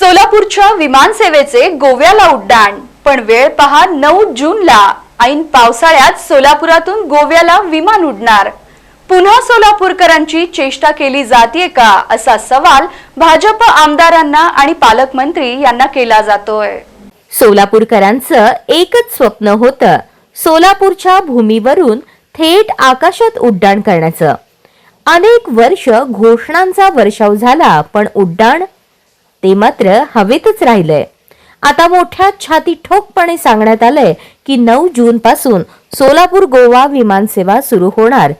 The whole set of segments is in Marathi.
सोलापूरच्या विमानसेवेचे गोव्याला उड्डाण. पण वेळ पहा नऊ जूनला. ऐन पावसाळ्यात सोलापुरातून गोव्याला विमान उडणार. पुन्हा सोलापूरकरांची चेष्टा केली जाते का? असा सवाल भाजप आमदारांना आणि पालकमंत्री यांना केला जातोय. सोलापूरकरांचं एकच स्वप्न होतं सोलापूरच्या भूमीवरून थेट आकाशात उड्डाण करण्याचं. अनेक वर्ष घोषणांचा वर्षाव झाला पण उड्डाण ते मात्र हवेतच राहिलंय. आता मोठ्या छाती ठोकपणे सांगण्यात आलंय की नऊ जून पासून सोलापूर गोवा विमानसेवा सुरू होणार.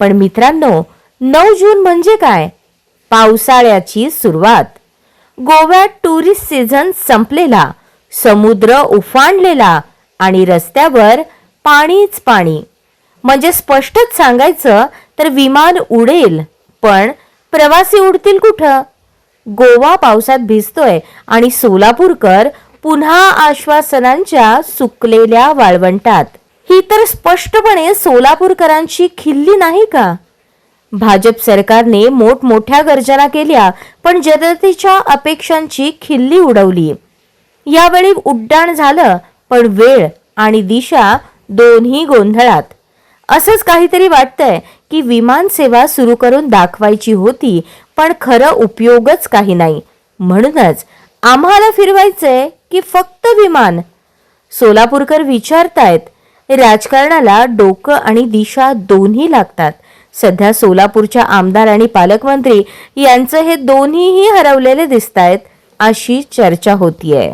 पण मित्रांनो नऊ जून म्हणजे काय? पावसाळ्याची सुरुवात. गोव्यात टुरिस्ट सीझन संपलेला समुद्र उफाणलेला आणि रस्त्यावर पाणीच पाणी. म्हणजे स्पष्टच सांगायचं तर विमान उडेल पण प्रवासी उडतील कुठं? गोवा पावसात भिजतोय आणि सोलापूरकर पुन्हा आश्वासनांच्या सुकलेल्या वाळवंटात. ही तर स्पष्टपणे सोलापूरकरांची खिल्ली नाही का? भाजप सरकारने मोठमोठ्या गर्जना केल्या पण जनतेच्या अपेक्षांची खिल्ली उडवली. यावेळी उड्डाण झालं पण वेळ आणि दिशा दोन्ही गोंधळात. असंच काहीतरी वाटतंय की विमान सेवा सुरू करून दाखवायची होती पण खरं उपयोगच काही नाही. म्हणूनच आम्हाला फिरवायचंय की फक्त विमान. सोलापूरकर विचारतायत राजकारणाला डोकं आणि दिशा दोन्ही लागतात. सध्या सोलापूरच्या आमदार आणि पालकमंत्री यांचं हे दोन्हीही हरवलेले दिसतायत अशी चर्चा होतीये.